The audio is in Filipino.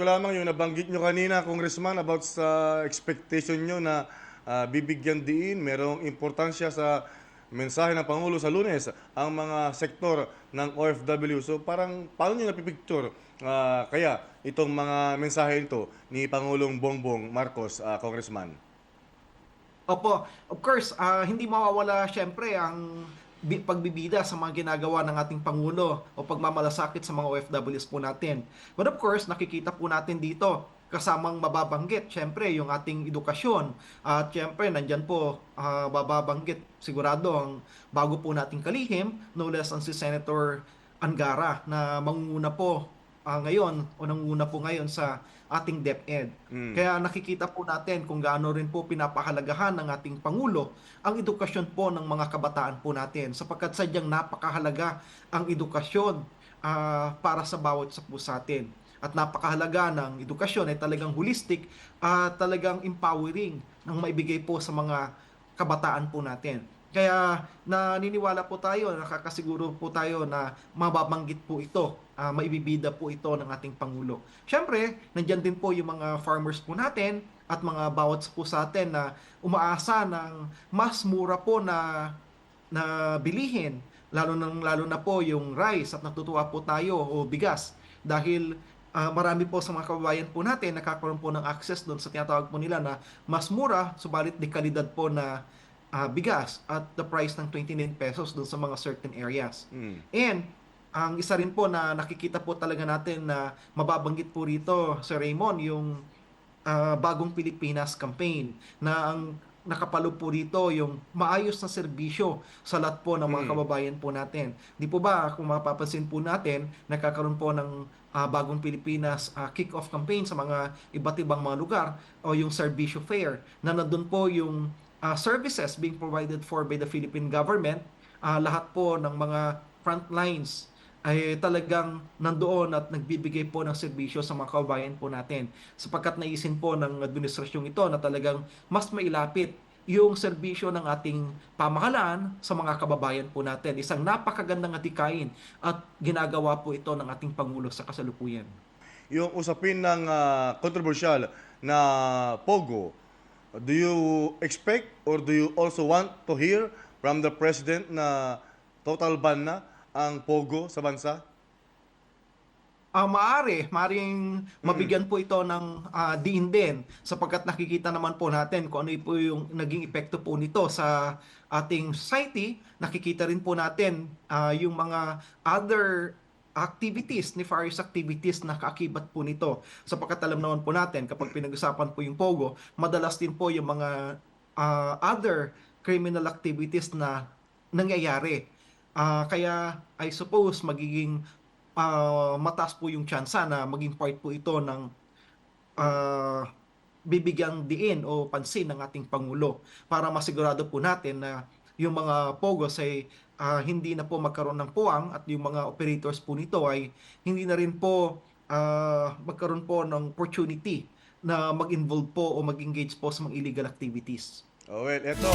ko lamang yung nabanggit nyo kanina, Congressman, about sa expectation nyo na ah, bibigyan diin, merong importansya sa mensahe ng Pangulo sa lunes ang mga sektor ng OFW. So parang paano nyo napipicture ah, kaya itong mga mensahe ito ni Pangulong Bongbong Marcos, ah, Congressman? Opo, of course, ah, hindi mawawala syempre ang pagbibida sa mga ginagawa ng ating Pangulo o pagmamalasakit sa mga OFWs po natin. But of course, nakikita po natin dito kasamang mababanggit, syempre, yung ating edukasyon. At syempre, nandyan po ah, mababanggit sigurado ang bago po nating kalihim, no less ang si Senator Angara na mangunguna po ah, ngayon o nanguna po ngayon sa ating DepEd. Mm. Kaya nakikita po natin kung gaano rin po pinapahalagahan ng ating Pangulo ang edukasyon po ng mga kabataan po natin sapagkat sadyang napakahalaga ang edukasyon ah, para sa bawat isa po sa atin. At napakahalaga ng edukasyon ay talagang holistic at talagang empowering ng maibigay po sa mga kabataan po natin. Kaya naniniwala po tayo, nakakasiguro po tayo na mababanggit po ito, ah, maibibida po ito ng ating Pangulo. Siyempre, nandyan din po yung mga farmers po natin at mga bawat po sa atin na umaasa ng mas mura po na na bilihin lalo na lalo na po yung rice at natutuwa po tayo o bigas dahil ah, marami po sa mga kababayan po natin nakakaroon po ng access doon sa tinatawag po nila na mas mura subalit di kalidad po na ah, bigas at the price ng 29 pesos doon sa mga certain areas. Mm. And ang isa rin po na nakikita po talaga natin na mababanggit po rito Sir Raymond yung ah, bagong Pilipinas campaign na ang nakapalo po rito yung maayos na serbisyo sa lahat po ng mga Mm. kababayan po natin. Di po ba kung mapapansin po natin nagkakaroon po ng ah, bagong Pilipinas ah, kick-off campaign sa mga iba't ibang mga lugar o yung serbisyo fair na nandun po yung ah, services being provided for by the Philippine government ah, lahat po ng mga front lines ay talagang nandoon at nagbibigay po ng serbisyo sa mga kababayan po natin. Sapagkat naisin po ng administrasyong ito na talagang mas mailapit yung serbisyo ng ating pamahalaan sa mga kababayan po natin. Isang napakagandang atikain at ginagawa po ito ng ating Pangulo sa kasalukuyan. Yung usapin ng controversial na Pogo, do you expect or do you also want to hear from the President na total ban na ang Pogo sa bansa? Ah, maari, maaring mabigyan po ito ng ah, diin din sapagkat nakikita naman po natin kung ano po yung naging epekto po nito sa ating society. Nakikita rin po natin ah, yung mga other activities, nefarious activities na kaakibat po nito. Sapagkat alam naman po natin kapag pinag-usapan po yung Pogo, madalas din po yung mga ah, other criminal activities na nangyayari. Ah, kaya I suppose magiging ah, mataas po yung tsansa na maging part po ito ng ah, bibigyang diin o pansin ng ating Pangulo para masigurado po natin na yung mga pogos ay ah, hindi na po magkaroon ng puwang at yung mga operators po nito ay hindi na rin po ah, magkaroon po ng opportunity na mag-involve po o mag-engage po sa mga illegal activities. Oh, well, eto.